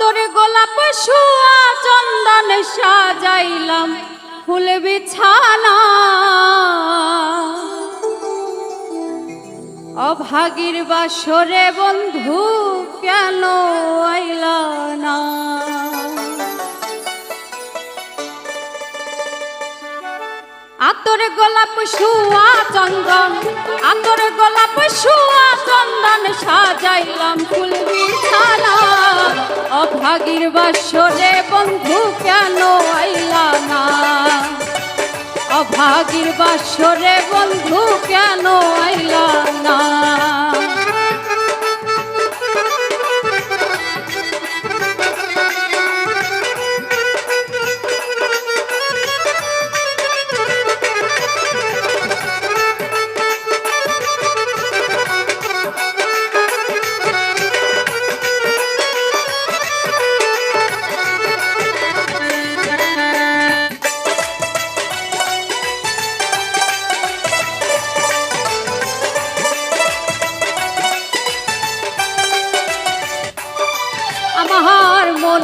আতরে গোলাপ শুয়া চন্দন সাজাইলাম ফুল বিছানা। অভাগীর বাসরে বন্ধু কেন আইলা না? আতর গোলাপ শুয়া চন্দন, আতর গোলাপ শুয়া চন্দন সাজাইলাম ফুল বিছানা। অভাগীর বাসরে বন্ধু কেন আইলা না? অভাগীর বাসরে বন্ধু কেন আইলা না?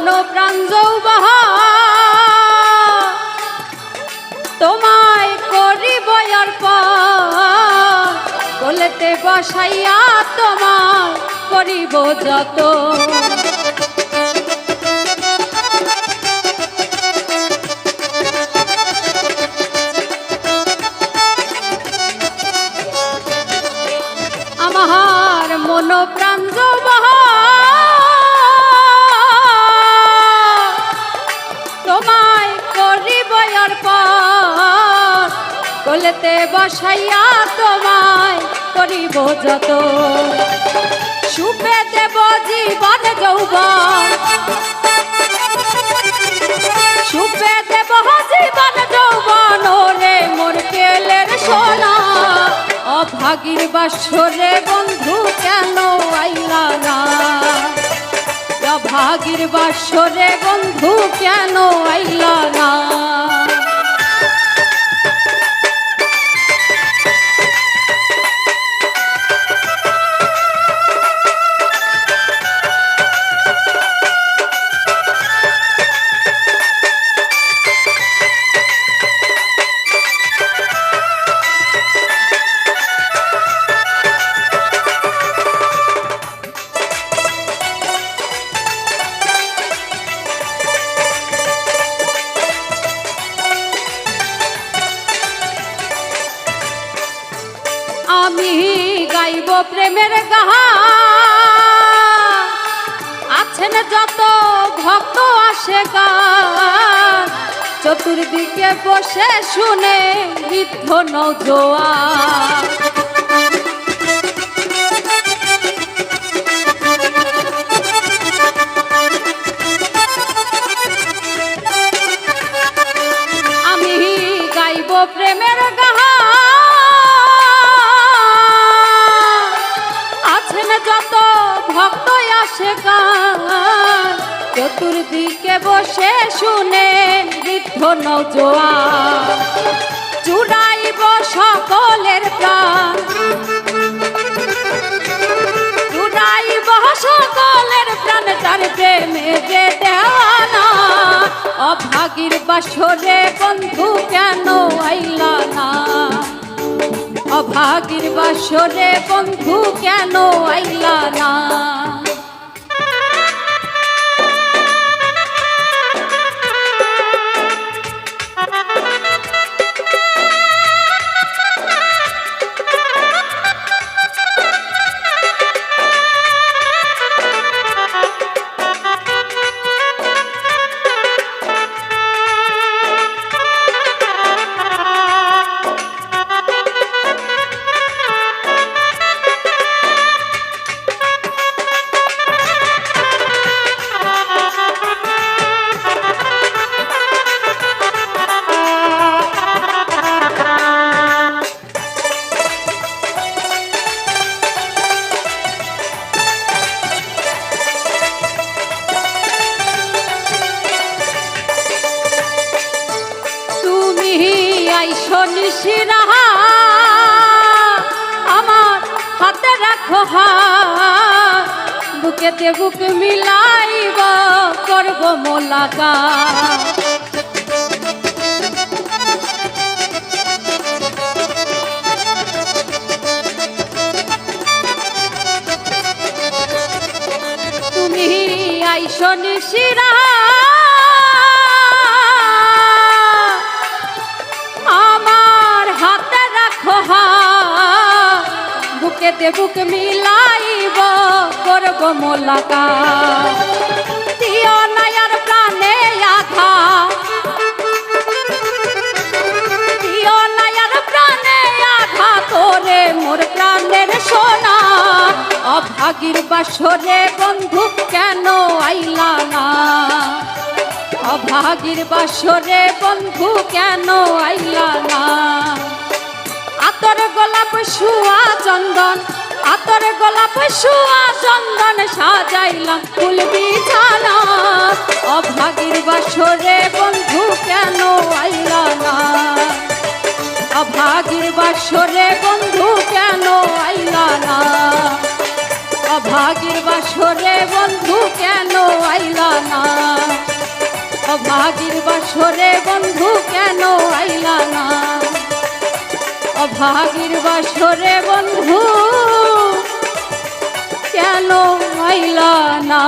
মন প্রাণ যৌবাহা তোমায় করিব বলেতে বসাইয়া তোমায় করিব যত তোমায় করিব কোলেতে বসাইয়া তোমায় করিব যত। সুপে দেব জীবন যৌবন। সুপে দেব জীবন যৌবন, ওরে মোর কেলের সোনা। অভাগীর বাসরে বন্ধু কেন আইলা ভাগির বাসরে বন্ধু কেন আইলা না? আমি গাইব প্রেমের গান। আছেন যত ভক্ত আসে গান। চতুর্দিকে বসে শুনে বৃদ্ধ নজোয়া। ভক্ত আসে গান। চতুর্দিকে বসে শুনে বৃদ্ধ নজোয়া চুড়াইব সকলের প্রাণ। চুড়াইব সকলের প্রাণ তার প্রেমে যে দেওয়ানা। অভাগীর বাসরে বন্ধু কেন আইলা না অভাগীর বাসরে বন্ধু কেন আইলা না? নিশিরাহা আমার হাতে রাখো বুকেতে বুক মিলাইব করব মোলাকা তুমি আইসো নিশিরা বুকেতে বুক মিলাইব, করব মোলাকা। দিও নায়ার প্রাণে আঘা। দিও নায়ার প্রাণে আঘা তোরে মোর প্রাণের সোনা। অভাগীর বাসরে বন্ধু কেন আইলা না? অভাগীর বাসরে বন্ধু কেন আইলা না? আতর গোলাপ শুয়া চন্দন, আতর গোলাপ শুয়া চন্দন সাজাইলাম ফুল অভাগীর বাসরে বন্ধু কেন আইলা না? অভাগীর বাসরে বন্ধু কেন আইলা না? অভাগীর বাসরে বন্ধু কেন আইলা না? অভাগীর বাসরে বন্ধু কেন আইলা না? অভাগীর বাসরে বন্ধু কেন হইল না?